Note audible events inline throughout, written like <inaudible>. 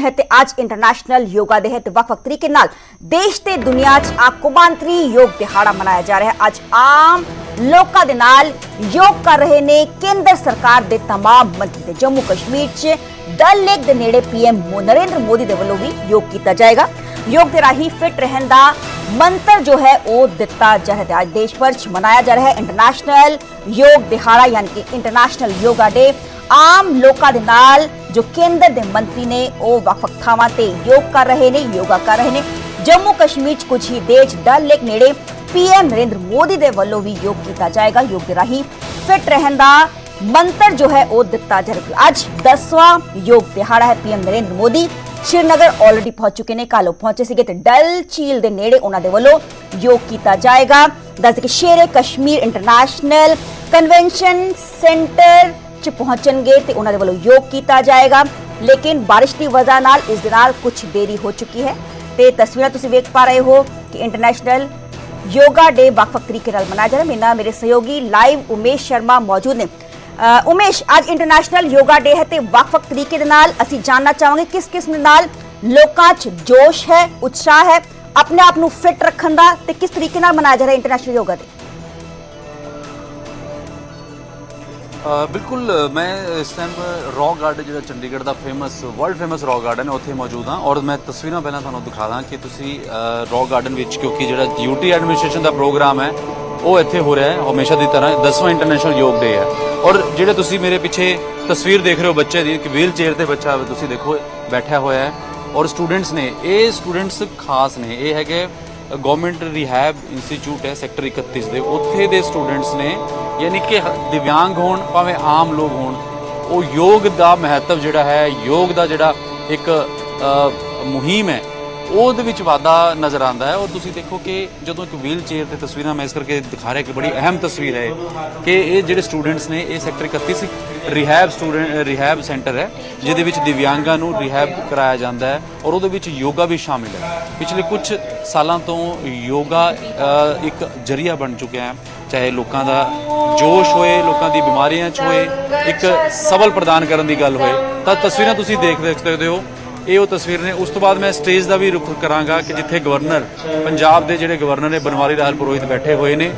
ਹੈ ਤੇ ਅੱਜ ਇੰਟਰਨੈਸ਼ਨਲ ਯੋਗਾ ਡੇ ਹੈ ਤੇ ਵੱਖ-ਵੱਖ ਤਰੀਕੇ ਨਾਲ ਦੇਸ਼ ਤੇ ਦੁਨੀਆ 'ਚ ਆ ਕੁਮਾਂਤਰੀ ਯੋਗ ਦਿਹਾੜਾ ਮਨਾਇਆ ਜਾ ਰਿਹਾ ਹੈ ਅੱਜ ਆਮ ਲੋਕਾਂ ਦੇ ਨਾਲ ਯੋਗ ਕਰ ਰਹੇ ਨੇ ਕੇਂਦਰ ਸਰਕਾਰ ਦੇ तमाम ਮੰਤਰੀ ਤੇ ਜੰਮੂ ਕਸ਼ਮੀਰ 'ਚ ਡਲ ਲੇਕ ਦੇ ਨੇੜੇ ਪੀਐਮ ਨਰਿੰਦਰ ਮੋਦੀ ਦੇ ਵੱਲੋਂ ਵੀ ਯੋਗ ਕੀਤਾ ਜਾਏਗਾ ਯੋਗ ਦੇ ਰਾਹੀਂ ਫਿਟ ਰਹਿਣ ਦਾ ਮੰਤਰ ਜੋ ਹੈ ਉਹ ਦਿੱਤਾ ਜਾ ਰਿਹਾ ਹੈ। ਅੱਜ ਦੇਸ਼ ਭਰ 'ਚ ਮਨਾਇਆ ਜਾ ਰਿਹਾ ਹੈ। ਇੰਟਰਨੈਸ਼ਨਲ ਯੋਗ ਦਿਹਾੜਾ, ਯਾਨੀ ਇੰਟਰਨੈਸ਼ਨਲ ਯੋਗਾ ਡੇ ਆਮ ਲੋਕਾਂ ਦੇ ਨਾਲ ਜੋ ਕੇਂਦਰ ਦੇ ਮੰਤਰੀ ਨੇ, ਉਹ ਵੱਖ-ਵੱਖ ਥਾਵਾਂ ਤੇ ਯੋਗ ਕਰ ਰਹੇ ਨੇ, ਯੋਗਾ ਕਰ ਰਹੇ ਨੇ। ਜੰਮੂ ਕਸ਼ਮੀਰ 'ਚ ਕੁਝ ਹੀ ਦੇਸ਼ ਡਲ ਲੇਕ ਨੇੜੇ ਪੀਐਮ ਨਰਿੰਦਰ ਮੋਦੀ ਦੇ ਵੱਲੋਂ ਵੀ ਯੋਗ ਕੀਤਾ ਜਾਏਗਾ, ਯੋਗ ਦੇ ਰਾਹੀਂ ਫਿਟ ਰਹਿਣ ਦਾ ਮੰਤਰ ਜੋ ਹੈ ਉਹ ਦਿੱਤਾ ਜਾਏਗਾ ਅੱਜ 10ਵਾਂ ਯੋਗ ਦਿਹਾੜਾ ਹੈ ਪੀਐਮ ਨਰਿੰਦਰ ਮੋਦੀ। ਸ਼੍ਰੀਨਗਰ ਆਲਰੇਡੀ ਪਹੁੰਚ ਚੁੱਕੇ ਨੇ ਕੱਲ੍ਹ ਉਹ ਪਹੁੰਚੇ ਸੀਗੇ ਤੇ ਡਲ ਝੀਲ ਦੇ ਨੇੜੇ ਉਹਨਾਂ ਦੇ ਵੱਲੋਂ ਯੋਗ ਕੀਤਾ ਜਾਏਗਾ। ਦੱਸਦੇ ਕਿ Sher-e Kashmir International Convention Centre ਚ ਪਹੁੰਚਣਗੇ ਤੇ ਉਹਨਾਂ ਦੇ ਵੱਲੋਂ ਯੋਗ ਕੀਤਾ ਜਾਏਗਾ। ਲੇਕਿਨ ਬਾਰਿਸ਼ ਦੀ ਵਜ੍ਹਾ ਨਾਲ ਇਸ ਦੇ ਨਾਲ ਕੁਝ ਦੇਰੀ ਹੋ ਚੁੱਕੀ ਹੈ ਤੇ ਤਸਵੀਰਾਂ ਤੁਸੀਂ ਵੇਖ ਪਾ ਰਹੇ ਹੋ ਕਿ ਇੰਟਰਨੈਸ਼ਨਲ ਯੋਗਾ ਡੇ ਵੱਖ-ਵੱਖ ਤਰੀਕੇ ਨਾਲ ਮਨਾਇਆ ਜਾ ਰਿਹਾ ਮੇਰੇ ਨਾਲ ਮੇਰੇ ਸਹਿਯੋਗੀ ਲਾਈਵ ਉਮੇਸ਼ ਸ਼ਰਮਾ ਮੌਜੂਦ ਨੇ। ਅ, ਉਮੇਸ਼, ਅੱਜ ਇੰਟਰਨੈਸ਼ਨਲ ਯੋਗਾ ਡੇ ਹੈ ਤੇ ਵੱਖ-ਵੱਖ ਤਰੀਕੇ ਦੇ ਨਾਲ ਅਸੀਂ ਜਾਨਣਾ ਚਾਹਾਂਗੇ ਕਿਸ ਕਿਸਮ ਦੇ ਨਾਲ ਲੋਕਾਂ 'ਚ ਜੋਸ਼ ਹੈ, ਉਤਸ਼ਾਹ ਹੈ, ਆਪਣੇ ਆਪ ਨੂੰ ਫਿਟ ਰੱਖਣ ਦਾ ਤੇ ਕਿਸ ਤਰੀਕੇ ਨਾਲ ਮਨਾਇਆ ਜਾ ਰਿਹਾ ਇੰਟਰਨੈਸ਼ਨਲ ਯੋਗਾ ਡੇ ਬਿਲਕੁਲ ਮੈਂ ਇਸ ਟਾਈਮ ਰੌ ਗਾਰਡਨ ਜਿਹੜਾ ਚੰਡੀਗੜ੍ਹ ਦਾ famous world famous rose garden ਹੈ, ਉੱਥੇ ਮੌਜੂਦ ਹਾਂ ਔਰ ਮੈਂ ਤਸਵੀਰਾਂ ਪਹਿਲਾਂ ਤੁਹਾਨੂੰ ਦਿਖਾ ਦਾਂ ਕਿ ਤੁਸੀਂ ਰੌ ਗਾਰਡਨ ਵਿੱਚ ਕਿਉਂਕਿ ਜਿਹੜਾ ਯੂਟੀ ਐਡਮਿਨਿਸਟ੍ਰੇਸ਼ਨ ਦਾ ਪ੍ਰੋਗਰਾਮ ਹੈ, ਉਹ ਇੱਥੇ ਹੋ ਰਿਹਾ ਹੈ, ਹਮੇਸ਼ਾ ਦੀ ਤਰ੍ਹਾਂ 10ਵਾਂ ਇੰਟਰਨੈਸ਼ਨਲ ਯੋਗ ਡੇ ਹੈ। ਔਰ ਜਿਹੜੇ ਤੁਸੀਂ ਮੇਰੇ ਪਿੱਛੇ ਤਸਵੀਰ ਦੇਖ ਰਹੇ ਹੋ ਬੱਚੇ ਦੀ, ਇੱਕ ਵੀਲ ਚੇਅਰ ਤੇ ਬੱਚਾ ਤੁਸੀਂ ਦੇਖੋ ਬੈਠਾ ਹੋਇਆ ਹੈ। ਔਰ ਸਟੂਡੈਂਟਸ ਨੇ, ਇਹ ਸਟੂਡੈਂਟਸ ਖਾਸ ਨੇ, ਇਹ ਹੈਗੇ ਗਵਰਨਮੈਂਟ ਰਿਹੈਬ ਇੰਸਟੀਚਿਊਟ ਹੈ ਸੈਕਟਰ 31 ਦੇ। ਉੱਥੇ ਦੇ ਸਟੂਡੈਂਟਸ ਨੇ, ਯਾਨੀ ਕਿ ਦਿਵਿਆਂਗ ਹੋਣ, ਭਾਵੇਂ ਆਮ ਲੋਕ ਹੋਣ, ਉਹ ਯੋਗ ਦਾ ਮਹੱਤਵ ਜਿਹੜਾ ਹੈ, ਯੋਗ ਦਾ ਜਿਹੜਾ ਇੱਕ ਮੁਹਿੰਮ ਹੈ ਉਹਦੇ ਵਿੱਚ ਵਾਧਾ ਨਜ਼ਰ ਆਉਂਦਾ ਹੈ ਔਰ ਤੁਸੀਂ ਦੇਖੋ ਕਿ ਜਦੋਂ ਇੱਕ ਵੀਲ ਚੇਅਰ ਤੇ ਤਸਵੀਰਾਂ ਮੈਂ ਇਸ ਕਰਕੇ ਦਿਖਾ ਰਿਹਾ ਕਿ ਬੜੀ ਅਹਿਮ ਤਸਵੀਰ ਹੈ ਕਿ ਇਹ ਜਿਹੜੇ ਸਟੂਡੈਂਟਸ ਨੇ ਇਹ sector 31 rehab student rehab centre ਹੈ, ਜਿਹਦੇ ਵਿੱਚ ਦਿਵਿਆਂਗਾਂ ਨੂੰ ਰਿਹੈਬ ਕਰਾਇਆ ਜਾਂਦਾ ਹੈ ਔਰ ਉਹਦੇ ਵਿੱਚ ਯੋਗਾ ਵੀ ਸ਼ਾਮਿਲ ਹੈ। ਪਿਛਲੇ ਕੁਝ ਸਾਲਾਂ ਤੋਂ ਯੋਗਾ ਇੱਕ ਜਰੀਆ ਬਣ ਚੁੱਕਿਆ ਹੈ, ਚਾਹੇ ਲੋਕਾਂ ਦਾ ਜੋਸ਼ ਹੋਏ, ਲੋਕਾਂ ਦੀ ਬਿਮਾਰੀਆਂ 'ਚ ਹੋਏ, ਇੱਕ ਸਬਲ ਪ੍ਰਦਾਨ ਕਰਨ ਦੀ ਗੱਲ ਹੋਏ, ਤਾਂ ਤਸਵੀਰਾਂ ਤੁਸੀਂ ਦੇਖ ਦੇਖ ਸਕਦੇ ਹੋ। ਇਹ ਉਹ ਤਸਵੀਰ ਨੇ। ਉਸ ਤੋਂ ਬਾਅਦ ਮੈਂ ਸਟੇਜ ਦਾ ਵੀ ਰੁਖ ਕਰਾਂਗਾ ਕਿ ਜਿੱਥੇ ਗਵਰਨਰ ਪੰਜਾਬ ਦੇ ਜਿਹੜੇ ਗਵਰਨਰ ਨੇ, ਬਨਵਾਰੀ ਲਾਲ ਪੁਰੋਹਿਤ ਬੈਠੇ ਹੋਏ ਨੇ।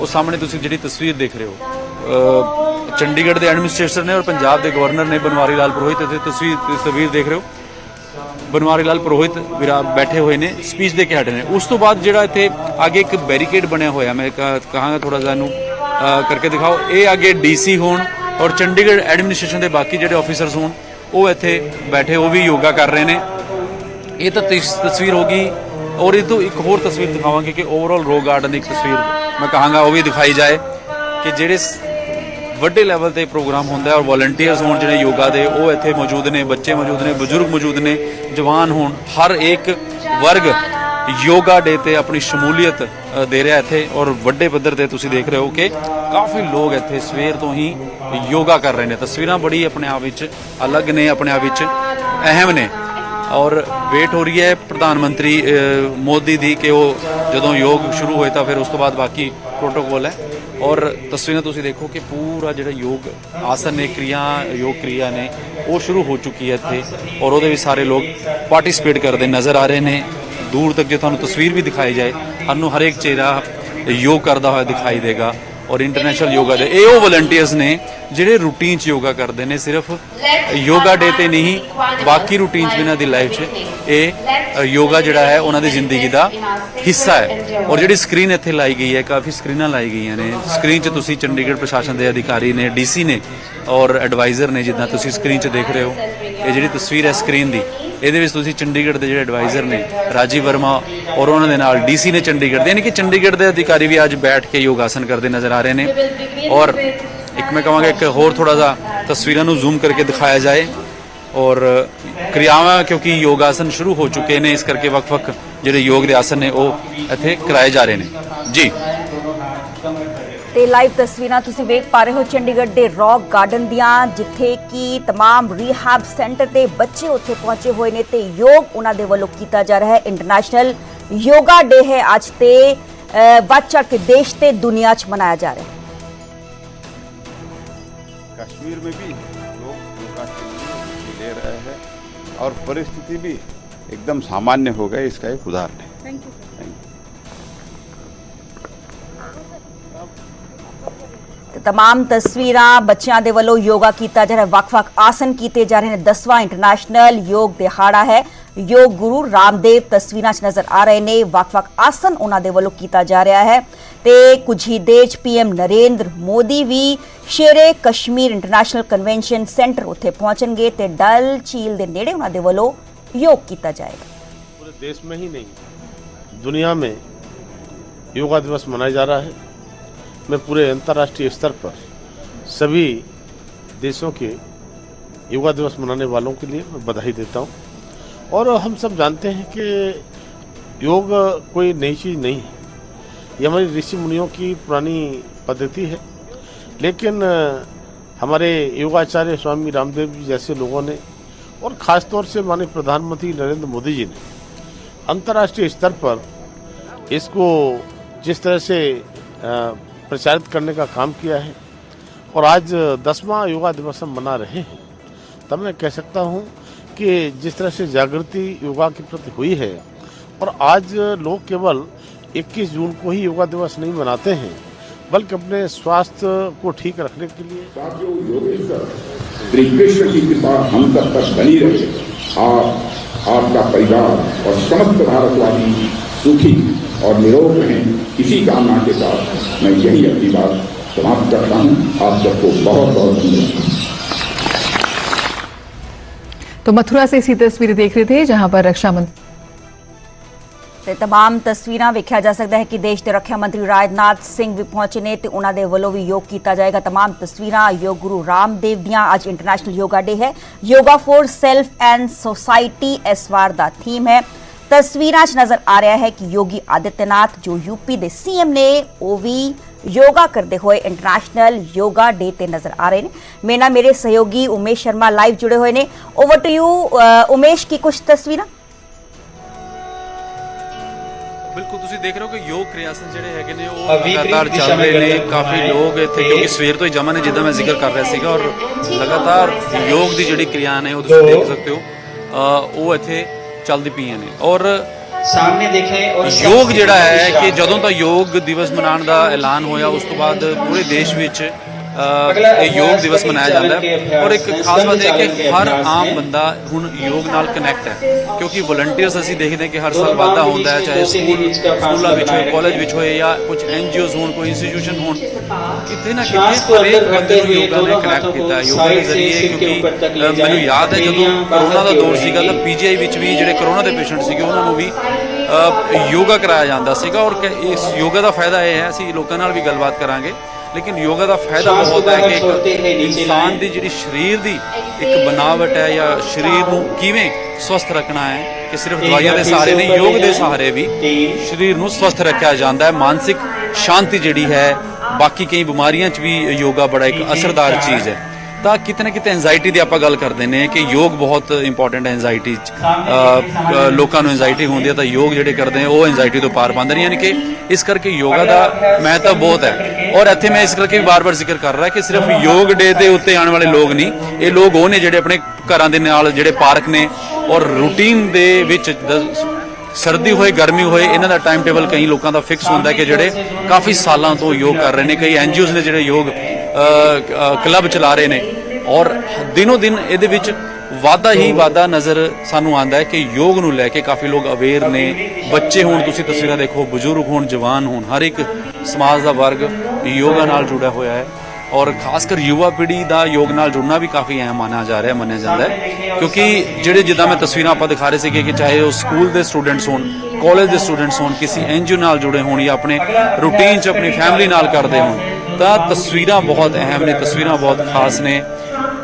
ਉਹ ਸਾਹਮਣੇ ਤੁਸੀਂ ਜਿਹੜੀ ਤਸਵੀਰ ਦੇਖ ਰਹੇ ਹੋ ਚੰਡੀਗੜ੍ਹ ਦੇ ਐਡਮਿਨਿਸਟ੍ਰੇਟਰ ਨੇ ਔਰ ਪੰਜਾਬ ਦੇ ਗਵਰਨਰ ਨੇ ਬਨਵਾਰੀ ਲਾਲ ਪੁਰੋਹਿਤ ਇੱਥੇ ਤਸਵੀਰ ਤਸਵੀਰ ਦੇਖ ਰਹੇ ਹੋ। ਬਨਵਾਰੀ ਲਾਲ ਪੁਰੋਹਿਤ ਵਿਰਾ ਬੈਠੇ ਹੋਏ ਨੇ ਸਪੀਚ ਦੇ ਕੇ ਹਟੇ ਨੇ। ਉਸ ਤੋਂ ਬਾਅਦ ਜਿਹੜਾ ਇੱਥੇ ਅੱਗੇ ਇੱਕ ਬੈਰੀਕੇਡ ਬਣਿਆ ਹੋਇਆ, ਮੈਂ ਕਹ- ਕਹਾਂਗਾ ਥੋੜਾ ਜਿਹਾ ਇਹਨੂੰ ਕਰਕੇ ਦਿਖਾਓ। ਇਹ ਅੱਗੇ ਡੀਸੀ ਹੋਣ ਔਰ ਚੰਡੀਗੜ੍ਹ ਐਡਮਿਨਿਸਟ੍ਰੇਸ਼ਨ ਦੇ ਬਾਕੀ ਜਿਹੜੇ ਆਫੀਸਰਸ ਹੋਣ ਉਹ ਇੱਥੇ ਬੈਠੇ, ਉਹ ਵੀ ਯੋਗਾ ਕਰ ਰਹੇ ਨੇ। ਇਹ ਤਾਂ ਤਸ- ਤਸਵੀਰ ਹੋਗੀ ਔਰ ਇਹ ਤੋਂ ਇੱਕ ਹੋਰ ਤਸਵੀਰ ਦਿਖਾਵਾਂਗੇ ਕਿ ਓਵਰਆਲ ਰੋ ਗਾਰਡਨ ਦੀ ਇੱਕ ਤਸਵੀਰ ਮੈਂ ਕਹਾਂਗਾ, ਉਹ ਵੀ ਦਿਖਾਈ ਜਾਏ ਕਿ ਜਿਹੜੇ ਵੱਡੇ ਲੈਵਲ ਤੇ ਪ੍ਰੋਗਰਾਮ ਹੁੰਦਾ ਹੈ ਔਰ ਵੋਲੰਟੀਅਰਸ ਹੋਣ ਜਿਹੜੇ ਯੋਗਾ ਦੇ, ਉਹ ਇੱਥੇ ਮੌਜੂਦ ਨੇ, ਬੱਚੇ ਮੌਜੂਦ ਨੇ, ਬਜ਼ੁਰਗ ਮੌਜੂਦ ਨੇ, ਜਵਾਨ ਹੋਣ, ਹਰ ਇੱਕ ਵਰਗ ਯੋਗਾ ਡੇ ਤੇ ਆਪਣੀ ਸ਼ਮੂਲੀਅਤ ਦੇ ਰਿਹਾ ਇੱਥੇ ਔਰ ਵੱਡੇ ਪੱਧਰ ਤੇ ਤੁਸੀਂ ਦੇਖ ਰਹੇ ਹੋ ਕਿ ਕਾਫੀ ਲੋਕ ਇੱਥੇ ਸਵੇਰ ਤੋਂ ਹੀ ਯੋਗਾ ਕਰ ਰਹੇ ਨੇ। ਤਸਵੀਰਾਂ ਬੜੀ ਆਪਣੇ ਆਪ ਵਿੱਚ ਅਲੱਗ ਨੇ, ਆਪਣੇ ਆਪ ਵਿੱਚ ਅਹਿਮ ਨੇ। ਔਰ ਵੇਟ ਹੋ ਰਹੀ ਹੈ ਪ੍ਰਧਾਨ ਮੰਤਰੀ ਮੋਦੀ ਦੀ ਕਿ ਉਹ ਜਦੋਂ ਯੋਗ ਸ਼ੁਰੂ ਹੋਏ ਤਾਂ ਫਿਰ ਉਸ ਤੋਂ ਬਾਅਦ ਬਾਕੀ ਪ੍ਰੋਟੋਕੋਲ ਹੈ। ਔਰ ਤਸਵੀਰਾਂ ਤੁਸੀਂ ਦੇਖੋ ਕਿ ਪੂਰਾ ਜਿਹੜਾ ਯੋਗ ਆਸਨ ਨੇ, ਕਿਰਿਆ, ਯੋਗ ਕਿਰਿਆ ਨੇ, ਉਹ ਸ਼ੁਰੂ ਹੋ ਚੁੱਕੀ ਹੈ ਇੱਥੇ। ਔਰ ਉਹਦੇ ਵਿੱਚ ਸਾਰੇ ਲੋਕ ਪਾਰਟਿਸਿਪੇਟ ਕਰਦੇ ਨਜ਼ਰ ਆ ਰਹੇ ਨੇ। ਦੂਰ ਤੱਕ ਜੇ ਤੁਹਾਨੂੰ ਤਸਵੀਰ ਵੀ ਦਿਖਾਈ ਜਾਏ, ਸਾਨੂੰ ਹਰੇਕ ਚਿਹਰਾ ਯੋਗ ਕਰਦਾ ਹੋਇਆ ਦਿਖਾਈ ਦੇਗਾ ਔਰ ਇੰਟਰਨੈਸ਼ਨਲ ਯੋਗਾ ਦੇ ਇਹ ਉਹ ਵਲੰਟੀਅਰਸ ਨੇ ਜਿਹੜੇ ਰੂਟੀਨ 'ਚ ਯੋਗਾ ਕਰਦੇ ਨੇ, ਸਿਰਫ ਯੋਗਾ ਡੇ ਤੇ ਨਹੀਂ, ਬਾਕੀ ਰੂਟੀਨ 'ਚ ਵੀ ਇਹਨਾਂ ਦੀ ਲਾਈਫ 'ਚ ਇਹ ਯੋਗਾ ਜਿਹੜਾ ਹੈ, ਉਹਨਾਂ ਦੀ ਜ਼ਿੰਦਗੀ ਦਾ ਹਿੱਸਾ ਹੈ। ਔਰ ਜਿਹੜੀ ਸਕਰੀਨ ਇੱਥੇ ਲਾਈ ਗਈ ਹੈ, ਕਾਫੀ ਸਕਰੀਨਾਂ ਲਾਈ ਗਈਆਂ ਨੇ। ਸਕਰੀਨ 'ਚ ਤੁਸੀਂ ਚੰਡੀਗੜ੍ਹ ਪ੍ਰਸ਼ਾਸਨ ਦੇ ਅਧਿਕਾਰੀ ਨੇ ਡੀਸੀ ਨੇ ਔਰ ਐਡਵਾਈਜ਼ਰ ਨੇ ਜਿੱਦਾਂ ਤੁਸੀਂ ਸਕਰੀਨ 'ਚ ਦੇਖ ਰਹੇ ਹੋ, ਇਹ ਜਿਹੜੀ ਤਸਵੀਰ ਹੈ ਸਕਰੀਨ ਦੀ ਇਹਦੇ ਵਿੱਚ ਤੁਸੀਂ ਚੰਡੀਗੜ੍ਹ ਦੇ ਜਿਹੜੇ ਐਡਵਾਈਜ਼ਰ ਨੇ, ਰਾਜੀਵ ਵਰਮਾ ਔਰ ਉਹਨਾਂ ਦੇ ਨਾਲ ਡੀਸੀ ਨੇ ਚੰਡੀਗੜ੍ਹ ਦੇ, ਯਾਨੀ ਕਿ ਚੰਡੀਗੜ੍ਹ ਦੇ ਅਧਿਕਾਰੀ ਵੀ ਅੱਜ ਬੈਠ ਕੇ ਯੋਗ ਆਸਨ ਕਰਦੇ ਨਜ਼ਰ ਆ ਰਹੇ ਨੇ। ਔਰ ਇੱਕ ਮੈਂ ਕਹਾਂਗਾ, ਇੱਕ ਹੋਰ ਥੋੜਾ ਜਿਹਾ ਤਸਵੀਰਾਂ ਨੂੰ ਜ਼ੂਮ ਕਰਕੇ ਦਿਖਾਇਆ ਜਾਏ। ਔਰ ਕਿਰਿਆਵਾਂ, ਕਿਉਂਕਿ ਯੋਗ ਆਸਨ ਸ਼ੁਰੂ ਹੋ ਚੁੱਕੇ ਨੇ, ਇਸ ਕਰਕੇ ਵੱਖ-ਵੱਖ ਜਿਹੜੇ ਯੋਗ ਦੇ ਆਸਨ ਨੇ, ਉਹ ਇੱਥੇ ਕਰਾਏ ਜਾ ਰਹੇ ਨੇ। ਜੀ। ਤੇ ਲਾਈਵ ਤਸਵੀਰਾਂ ਤੁਸੀਂ ਵੇਖ ਪਾ ਰਹੇ ਹੋ ਚੰਡੀਗੜ੍ਹ ਦੇ ਰੌਕ ਗਾਰਡਨ ਦੀਆਂ ਜਿੱਥੇ ਕਿ तमाम ਰੀਹੈਬ ਸੈਂਟਰ ਤੇ ਬੱਚੇ ਉੱਥੇ ਪਹੁੰਚੇ ਹੋਏ ਨੇ ਤੇ ਯੋਗ ਉਹਨਾਂ ਦੇ ਵੱਲੋਂ ਕੀਤਾ ਜਾ ਰਿਹਾ ਹੈ ਇੰਟਰਨੈਸ਼ਨਲ ਯੋਗਾ ਡੇ ਹੈ ਅੱਜ ਤੇ ਅ, ਵੱਧ ਚੜ੍ਹ ਕੇ ਦੇਸ਼ ਤੇ ਦੁਨੀਆ 'ਚ ਮਨਾਇਆ ਜਾ ਰਿਹਾ ਹੈ कश्मीर में भी लोग योगा के लिए ले रहे हैं और परिस्थिति भी एकदम सामान्य हो गए इसका एक उदाहरण है ਥੈਂਕ ਯੂ तमाम ਤਸਵੀਰਾਂ ਬੱਚਿਆਂ ਦੇ ਵੱਲੋਂ ਯੋਗਾ ਕੀਤਾ ਜਾ ਰਿਹਾ ਵੱਖ-ਵੱਖ ਆਸਨ ਕੀਤੇ ਜਾ ਰਹੇ ਨੇ 10ਵਾਂ ਇੰਟਰਨੈਸ਼ਨਲ ਯੋਗ ਦਿਹਾੜਾ ਹੈ ਯੋਗ ਗੁਰੂ ਰਾਮਦੇਵ ਤਸਵੀਰਾਂ 'ਚ ਨਜ਼ਰ ਆ ਰਹੇ ਨੇ ਵੱਖ-ਵੱਖ ਆਸਨ ਉਹਨਾਂ ਦੇ ਵੱਲੋਂ ਕੀਤਾ ਜਾ ਰਿਹਾ ਹੈ ਤੇ ਕੁਝ ਹੀ ਦੇਰ 'ਚ ਪੀਐਮ ਨਰਿੰਦਰ ਮੋਦੀ ਵੀ Shere Kashmir international convention centre ਉੱਥੇ ਪਹੁੰਚਣਗੇ ਤੇ ਡਲ ਝੀਲ ਦੇ ਨੇੜੇ ਉਹਨਾਂ ਦੇ ਵੱਲੋਂ ਯੋਗ ਕੀਤਾ ਜਾਏਗਾ पूरे देश में ही नहीं दुनिया में योगा दिवस मनाया जा रहा है मैं पूरे अंतर्राष्ट्रीय स्तर पर सभी देशों के योगा दिवस मनाने वालों के लिए मैं बधाई देता हूँ। और हम सब जानते हैं कि योग कोई नई चीज़ नहीं है। ये हमारी ऋषि मुनियों की पुरानी पद्धति है। लेकिन हमारे योगाचार्य स्वामी रामदेव जी जैसे लोगों ने और ख़ास तौर से माननीय प्रधानमंत्री नरेंद्र मोदी जी ने अंतर्राष्ट्रीय स्तर पर इसको जिस तरह से प्रचारित करने का काम किया है और आज दसवां योगा दिवस हम मना रहे हैं। तब मैं कह सकता हूँ कि जिस तरह से जागृति योगा के प्रति हुई है और आज लोग केवल 21 जून को ही योगा दिवस नहीं मनाते हैं, बल्कि अपने स्वास्थ्य को ठीक रखने के लिए। की कृपा हम सब पर बनी रहे। आप, आपका परिवार और समस्त भारतवासी सुखी और निरोग रहें इसी कामना के साथ मैं यही अपनी बात समाप्त करता हूँ। आप सबको बहुत बहुत धन्यवाद। तो मथुरा से इसी तस्वीर देख रहे थे जहाँ पर रक्षा मंत्री तमाम तस्वीर वेख्या जा सकता है कि देश के रक्षा मंत्री राजनाथ सिंह भी पहुँचे ने तो उन्होंने वालों भी योग किया जाएगा। तमाम तस्वीर योग गुरु रामदेव दिया आज इंटरनेशनल योगा डे है। Yoga for self and society इस वार का थीम है। ਤਸਵੀਰਾਂ 'ਚ ਨਜ਼ਰ ਆ ਰਿਹਾ ਹੈ ਕਿ ਯੋਗੀ ਆਦਿੱਤਿਆਨਾਥ ਜੋ ਯੂਪੀ ਦੇ ਸੀਐਮ ਨੇ ਉਹ ਵੀ ਯੋਗਾ ਕਰਦੇ ਹੋਏ ਇੰਟਰਨੈਸ਼ਨਲ ਯੋਗਾ ਡੇ ਤੇ ਨਜ਼ਰ ਆ ਰਹੇ ਨੇ। ਮੇਰੇ ਨਾਲ ਮੇਰੇ ਸਹਿਯੋਗੀ ਉਮੇਸ਼ ਸ਼ਰਮਾ ਲਾਈਵ ਜੁੜੇ ਹੋਏ ਨੇ। ਓਵਰ ਟੂ ਯੂ ਉਮੇਸ਼ ਕੀ ਕੁਝ ਤਸਵੀਰਾਂ? ਬਿਲਕੁਲ ਤੁਸੀਂ ਦੇਖ ਰਹੇ ਹੋ ਕਿ ਯੋਗ ਕਿਰਿਆਸਨ ਜਿਹੜੇ ਹੈਗੇ ਨੇ ਉਹ ਲਗਾਤਾਰ ਚੱਲ ਰਹੇ ਨੇ। ਕਾਫੀ ਲੋਕ ਇੱਥੇ ਕਿਉਂਕਿ ਸਵੇਰ ਤੋਂ ਹੀ ਜਮਾ ਨੇ ਜਿੱਦਾਂ ਮੈਂ ਜ਼ਿਕਰ ਕਰ ਰਿਹਾ ਸੀਗਾ। ਔਰ ਲਗਾਤਾਰ ਯੋਗ ਦੀ ਜਿਹੜੀ ਕਿਰਿਆ ਨੇ ਉਹ ਤੁਸੀਂ। ਦੇਖ ਸਕਦੇ ਹੋ। ਉਹ ਇੱਥੇ ਚੱਲਦੀ ਪਈਆਂ ਨੇ। ਔਰ ਸਾਹਮਣੇ ਦੇਖੇ ਔਰ ਯੋਗ ਜਿਹੜਾ ਹੈ ਕਿ ਜਦੋਂ ਤਾਂ ਯੋਗ ਦਿਵਸ ਮਨਾਉਣ ਦਾ ਐਲਾਨ ਹੋਇਆ ਉਸ ਤੋਂ ਬਾਅਦ ਪੂਰੇ ਦੇਸ਼ ਵਿੱਚ ਯੋਗ ਦਿਵਸ ਮਨਾਇਆ ਜਾਂਦਾ ਹੈ ਔਰ ਇੱਕ ਖਾਸ ਗੱਲ ਇਹ ਕਿ ਹਰ ਆਮ ਬੰਦਾ ਹੁਣ ਯੋਗ ਨਾਲ ਕਨੈਕਟ ਹੈ ਕਿਉਂਕਿ ਵਲੰਟੀਅਰਸ ਅਸੀਂ ਦੇਖਦੇ ਕਿ ਹਰ ਸਾਲ ਵਾਧਾ ਹੁੰਦਾ ਹੈ ਚਾਹੇ ਸਕੂਲਾਂ ਵਿੱਚ ਹੋਏ ਕਾਲਜ ਵਿੱਚ ਹੋਏ ਜਾਂ ਕੁਝ ਐਨ ਜੀਓਜ਼ ਹੋਣ ਕੋਈ ਇੰਸਟੀਟਿਊਸ਼ਨ ਹੋਣ ਕਿਤੇ ਨਾ ਕਿਤੇ ਹਰੇਕ ਬੰਦੇ ਨੂੰ ਯੋਗਾ ਨਾਲ ਕਨੈਕਟ ਕੀਤਾ ਯੋਗਾ ਦੇ ਜ਼ਰੀਏ ਕਿਉਂਕਿ ਮੈਨੂੰ ਯਾਦ ਹੈ ਜਦੋਂ ਕਰੋਨਾ ਦਾ ਦੌਰ ਸੀਗਾ ਤਾਂ ਪੀਜੀਆਈ ਵਿੱਚ ਵੀ ਜਿਹੜੇ ਕਰੋਨਾ ਦੇ ਪੇਸ਼ੈਂਟ ਸੀਗੇ ਉਹਨਾਂ ਨੂੰ ਵੀ ਯੋਗਾ ਕਰਾਇਆ ਜਾਂਦਾ ਸੀਗਾ ਔਰ ਇਸ ਯੋਗਾ ਦਾ ਫਾਇਦਾ ਇਹ ਹੈ ਅਸੀਂ ਲੋਕਾਂ ਨਾਲ ਵੀ ਗੱਲਬਾਤ ਕਰਾਂਗੇ। ਲੇਕਿਨ ਯੋਗਾ ਦਾ ਫਾਇਦਾ ਬਹੁਤ ਹੈ ਕਿ ਇੱਕ ਇਨਸਾਨ ਦੀ ਜਿਹੜੀ ਸਰੀਰ ਦੀ ਇੱਕ ਬਨਾਵਟ ਹੈ ਜਾਂ ਸਰੀਰ ਨੂੰ ਕਿਵੇਂ ਸਵਸਥ ਰੱਖਣਾ ਹੈ ਕਿ ਸਿਰਫ ਦਵਾਈਆਂ ਦੇ ਸਹਾਰੇ ਨਹੀਂ ਯੋਗ ਦੇ ਸਹਾਰੇ ਵੀ ਸਰੀਰ ਨੂੰ ਸਵਸਥ ਰੱਖਿਆ ਜਾਂਦਾ ਹੈ। ਮਾਨਸਿਕ ਸ਼ਾਂਤੀ ਜਿਹੜੀ ਹੈ ਬਾਕੀ ਕਈ ਬਿਮਾਰੀਆਂ 'ਚ ਵੀ ਯੋਗਾ ਬੜਾ ਇੱਕ ਅਸਰਦਾਰ ਚੀਜ਼ ਹੈ। ਤਾਂ ਕਿਤੇ ਨਾ ਕਿਤੇ ਐਂਜ਼ਾਈਟੀ ਦੀ ਆਪਾਂ ਗੱਲ ਕਰਦੇ ਨੇ ਕਿ ਯੋਗ ਬਹੁਤ ਇੰਪੋਰਟੈਂਟ ਹੈ ਅ, ਲੋਕਾਂ ਨੂੰ ਐਂਜ਼ਾਈਟੀ ਹੁੰਦੀ ਹੈ ਤਾਂ ਯੋਗ ਜਿਹੜੇ ਕਰਦੇ ਨੇ ਉਹ ਐਂਜ਼ਾਈਟੀ ਤੋਂ ਪਾਰ ਪਾਉਂਦੇ ਨੇ ਯਾਨੀ ਕਿ ਇਸ ਕਰਕੇ ਯੋਗਾ ਦਾ ਮਹੱਤਵ ਬਹੁਤ ਹੈ। ਔਰ ਇੱਥੇ ਮੈਂ ਇਸ ਕਰਕੇ ਵੀ ਬਾਰ-ਬਾਰ ਜ਼ਿਕਰ ਕਰ ਰਿਹਾ ਕਿ ਸਿਰਫ ਯੋਗ ਡੇ ਦੇ ਉੱਤੇ ਆਉਣ ਵਾਲੇ ਲੋਕ ਨਹੀਂ ਇਹ ਲੋਕ ਉਹ ਨੇ ਜਿਹੜੇ ਆਪਣੇ ਘਰਾਂ ਦੇ ਨਾਲ ਜਿਹੜੇ ਪਾਰਕ ਨੇ ਔਰ ਰੂਟੀਨ ਦੇ ਵਿੱਚ ਸਰਦੀ ਹੋਏ ਗਰਮੀ ਹੋਏ ਇਹਨਾਂ ਦਾ ਟਾਈਮ ਟੇਬਲ ਕਈ ਲੋਕਾਂ ਦਾ ਫਿਕਸ ਹੁੰਦਾ ਕਿ ਜਿਹੜੇ ਕਾਫੀ ਸਾਲਾਂ ਤੋਂ ਯੋਗ ਕਰ ਰਹੇ ਨੇ ਕਈ ਐਨਜੀਓਜ਼ ਨੇ ਜਿਹੜੇ ਯੋਗ ਕਲੱਬ ਚਲਾ ਰਹੇ ਨੇ। ਔਰ ਦਿਨੋ ਦਿਨ ਇਹਦੇ ਵਿੱਚ ਵਾਧਾ ਹੀ ਵਾਧਾ ਨਜ਼ਰ ਸਾਨੂੰ ਆਂਦਾ ਹੈ ਕਿ ਯੋਗ ਨੂੰ ਲੈ ਕੇ ਕਾਫੀ ਲੋਕ ਅਵੇਅਰ ਨੇ। ਬੱਚੇ ਹੋਣ, ਤੁਸੀਂ ਤਸਵੀਰਾਂ ਦੇਖੋ, ਬਜ਼ੁਰਗ ਹੋਣ, ਜਵਾਨ ਹੋਣ, ਹਰ ਇੱਕ ਸਮਾਜ ਦਾ ਵਰਗ ਯੋਗਾ ਨਾਲ ਜੁੜਿਆ ਹੋਇਆ ਹੈ। ਔਰ ਖਾਸ ਕਰ ਯੁਵਾ ਪੀੜ੍ਹੀ ਦਾ ਯੋਗ ਨਾਲ ਜੁੜਨਾ ਵੀ ਕਾਫੀ ਅਹਿਮ ਮੰਨਿਆ ਜਾ ਰਿਹਾ, ਮੰਨਿਆ ਜਾਂਦਾ ਹੈ। ਕਿਉਂਕਿ ਜਿਹੜੇ ਜਿੱਦਾਂ ਮੈਂ ਤਸਵੀਰਾਂ ਆਪਾਂ ਦਿਖਾ ਰਹੇ ਸੀਗੇ ਕਿ ਚਾਹੇ ਉਹ ਸਕੂਲ ਦੇ ਸਟੂਡੈਂਟਸ ਹੋਣ, ਕਾਲਜ ਦੇ ਸਟੂਡੈਂਟਸ ਹੋਣ, ਕਿਸੇ ਐਨਜੀਓ ਨਾਲ ਜੁੜੇ ਹੋਣ ਜਾਂ ਆਪਣੇ ਰੂਟੀਨ 'ਚ ਆਪਣੀ ਫੈਮਿਲੀ ਨਾਲ ਕਰਦੇ ਹੋਣ ਤਾਂ ਤਸਵੀਰਾਂ ਬਹੁਤ ਅਹਿਮ ਨੇ, ਤਸਵੀਰਾਂ ਬਹੁਤ ਖਾਸ ਨੇ।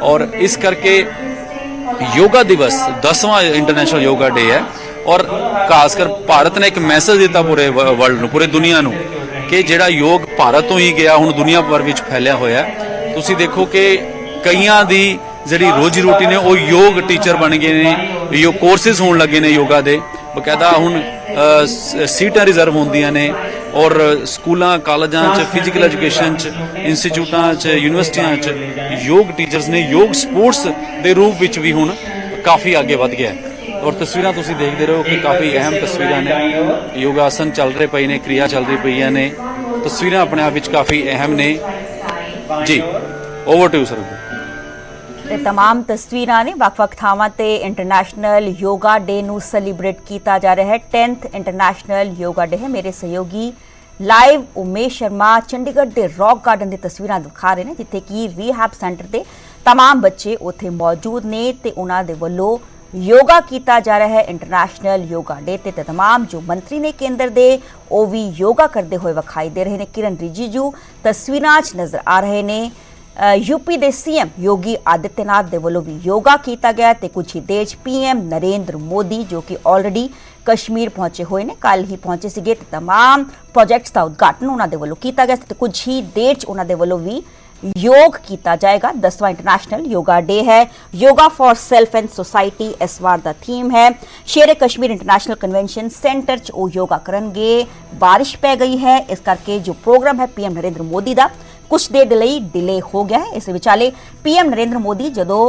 ਔਰ ਇਸ ਕਰਕੇ ਯੋਗਾ ਦਿਵਸ 10ਵਾਂ ਇੰਟਰਨੈਸ਼ਨਲ ਯੋਗਾ ਡੇ ਹੈ। ਔਰ ਖਾਸ ਕਰ ਭਾਰਤ ਨੇ ਇੱਕ ਮੈਸੇਜ ਦਿੱਤਾ ਪੂਰੇ ਵਰਲਡ ਨੂੰ, ਪੂਰੇ ਦੁਨੀਆ ਨੂੰ ਕਿ ਜਿਹੜਾ ਯੋਗ ਭਾਰਤ ਤੋਂ ਹੀ ਗਿਆ, ਹੁਣ ਦੁਨੀਆ ਭਰ ਵਿੱਚ ਫੈਲਿਆ ਹੋਇਆ ਤੁਸੀਂ ਦੇਖੋ ਕਿ ਕਈਆਂ ਦੀ ਜਿਹੜੀ ਰੋਜੀ ਰੋਟੀ ਨੇ, ਉਹ ਯੋਗ ਟੀਚਰ ਬਣ ਗਏ ਨੇ ਯੋਗ ਕੋਰਸਿਸ ਹੋਣ ਲੱਗੇ ਨੇ ਯੋਗਾ ਦੇ। ਬਕਾਇਦਾ ਹੁਣ ਸੀਟਾਂ ਰਿਜ਼ਰਵ ਹੁੰਦੀਆਂ ਨੇ। ਔਰ ਸਕੂਲਾਂ, ਕਾਲਜਾਂ 'ਚ ਫਿਜ਼ੀਕਲ ਐਜੂਕੇਸ਼ਨ 'ਚ ਇੰਸਟੀਚਿਊਟਾਂ 'ਚ ਯੂਨੀਵਰਸਿਟੀਆਂ 'ਚ ਯੋਗ ਟੀਚਰਸ ਨੇ, ਯੋਗ ਸਪੋਰਟਸ ਦੇ ਰੂਪ ਵਿੱਚ ਵੀ ਹੁਣ ਕਾਫੀ ਅੱਗੇ ਵੱਧ ਗਿਆ ਹੈ। ਔਰ ਤਸਵੀਰਾਂ ਤੁਸੀਂ ਦੇਖਦੇ ਰਹੋ ਕਿ ਕਾਫੀ ਅਹਿਮ ਤਸਵੀਰਾਂ ਨੇ। ਯੋਗਾਸਨ ਚੱਲ ਰਹੇ ਪਏ ਨੇ, ਕਿਰਿਆ ਚੱਲ ਰਹੀ ਪਈਆਂ ਨੇ। ਤਸਵੀਰਾਂ ਆਪਣੇ ਆਪ ਵਿੱਚ ਕਾਫੀ ਅਹਿਮ ਨੇ। ਜੀ ਓਵਰ ਟੂ ਸਰ ਤੇ तमाम ਤਸਵੀਰਾਂ ਨੇ ਵੱਖ-ਵੱਖ ਥਾਵਾਂ ਤੇ ਇੰਟਰਨੈਸ਼ਨਲ ਯੋਗਾ ਡੇ ਨੂੰ ਸੈਲੀਬ੍ਰੇਟ ਕੀਤਾ ਜਾ ਰਿਹਾ ਹੈ 10th ਇੰਟਰਨੈਸ਼ਨਲ ਯੋਗਾ ਡੇ ਹੈ ਮੇਰੇ ਸਹਿਯੋਗੀ ਲਾਈਵ ਉਮੇਸ਼ ਸ਼ਰਮਾ ਚੰਡੀਗੜ੍ਹ ਦੇ ਰੌਕ ਗਾਰਡਨ ਦੀ ਤਸਵੀਰਾਂ ਦਿਖਾ ਰਹੇ ਨੇ ਜਿੱਥੇ ਕਿ ਰੀਹੈਬ ਸੈਂਟਰ ਤੇ तमाम ਬੱਚੇ ਉੱਥੇ ਮੌਜੂਦ ਨੇ ਤੇ ਉਹਨਾਂ ਦੇ ਵੱਲੋਂ ਯੋਗਾ ਕੀਤਾ ਜਾ ਰਿਹਾ ਹੈ ਇੰਟਰਨੈਸ਼ਨਲ ਯੋਗਾ ਡੇ ਤੇ तमाम ਜੋ ਮੰਤਰੀ ਨੇ ਕੇਂਦਰ ਦੇ ਉਹ ਵੀ ਯੋਗਾ ਕਰਦੇ ਹੋਏ ਵਿਖਾਈ ਦੇ ਰਹੇ ਨੇ ਕਿਰਨ ਰਿਜੀਜੂ ਤਸਵੀਰਾਂ 'ਚ ਨਜ਼ਰ ਆ ਰਹੇ ਨੇ ਅ, ਯੂਪੀ ਦੇ ਸੀਐਮ ਯੋਗੀ ਆਦਿੱਤਿਆਨਾਥ ਦੇ ਵੱਲੋਂ ਵੀ ਯੋਗਾ ਕੀਤਾ ਗਿਆ ਤੇ ਕੁਝ ਹੀ ਦੇਰ ਪੀਐਮ ਨਰਿੰਦਰ ਮੋਦੀ ਜੋ ਕਿ ਆਲਰੇਡੀ ਕਸ਼ਮੀਰ ਪਹੁੰਚੇ ਹੋਏ ਨੇ ਕੱਲ ਹੀ ਪਹੁੰਚੇ ਸੀਗੇ ਤੇ तमाम ਪ੍ਰੋਜੈਕਟਸ ਦਾ ਉਦਘਾਟਨ ਉਹਨਾਂ ਦੇ ਵੱਲੋਂ ਕੀਤਾ ਗਿਆ ਤੇ ਕੁਝ ਹੀ ਦੇਰ ਚ ਉਹਨਾਂ ਦੇ ਵੱਲੋਂ ਵੀ ਯੋਗ ਕੀਤਾ ਜਾਏਗਾ। 10ਵਾਂ ਇੰਟਰਨੈਸ਼ਨਲ ਯੋਗਾ ਡੇ ਹੈ। Yoga for self and society ਇਸ ਵਾਰ ਦਾ ਥੀਮ ਹੈ। Sher-e Kashmir International Convention Centre 'ਚ ਉਹ ਯੋਗਾ ਕਰਨਗੇ। بارش ਪੈ ਗਈ ਹੈ। ਇਸ ਕਰਕੇ ਜੋ ਪ੍ਰੋਗਰਾਮ ਹੈ ਪੀਐਮ ਨਰਿੰਦਰ ਮੋਦੀ ਦਾ ਕੁਝ ਦੇਰ ਦੇ ਲਈ ਡਿਲੇ ਹੋ ਗਿਆ ਹੈ। ਇਸ ਵਿਚਾਲੇ ਪੀਐਮ ਨਰਿੰਦਰ ਮੋਦੀ ਜਦੋਂ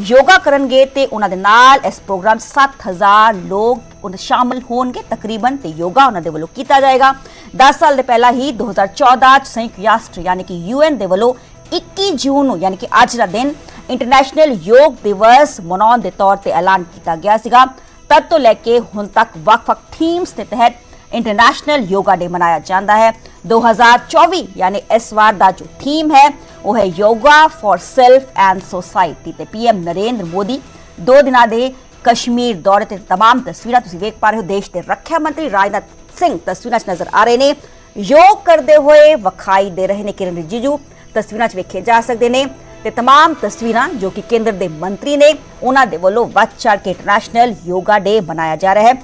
ਯੋਗਾ ਕਰਨਗੇ ਤੇ ਉਹਨਾਂ ਦੇ ਨਾਲ ਇਸ ਪ੍ਰੋਗਰਾਮ 7000 ਲੋਕ ਉਹਨਾਂ ਸ਼ਾਮਲ ਹੋਣਗੇ। ਤਕਰੀਬਨ ਤੇ ਯੋਗਾ ਉਹਨਾਂ ਦੇ ਵੱਲੋਂ ਕੀਤਾ ਜਾਏਗਾ। 10 ਸਾਲ ਦੇ ਪਹਿਲਾਂ ਹੀ 2014 ਚ ਸੰਯੁਕਤ ਰਾਸ਼ਟਰ ਯਾਨੀ ਕਿ ਯੂਐਨ ਦੇ ਵੱਲੋਂ 21 ਜੂਨ ਨੂੰ ਯਾਨੀ ਕਿ ਅੱਜ ਦਾ ਦਿਨ ਇੰਟਰਨੈਸ਼ਨਲ ਯੋਗ ਦਿਵਸ ਮਨਾਉਣ ਦੇ ਤੌਰ ਤੇ ਐਲਾਨ ਕੀਤਾ ਗਿਆ ਸੀਗਾ। ਤਦ ਤੋਂ ਲੈ ਕੇ ਹੁਣ ਤੱਕ ਵੱਖ-ਵੱਖ ਥੀਮਸ ਦੇ ਤਹਿਤ इंटरनेशनल योगा डे मनाया जाता है। 2024 यानी इस बार का जो थीम है वह है yoga for self and society. P M Narendra Modi दो दिन के कश्मीर दौरे से तमाम तस्वीर तुम देख पा रहे हो। देश के दे रक्षा मंत्री राजनाथ सिंह तस्वीर नज़र आ रहे हैं योग करते हुए विखाई दे रहे हैं किरण रिजिजू। तस्वीर वेखे जा सकते हैं तो तमाम तस्वीर जो कि केंद्र के मंत्री ने उन्होंने वालों वध के इंटरैशनल योगा डे मनाया जा रहा है।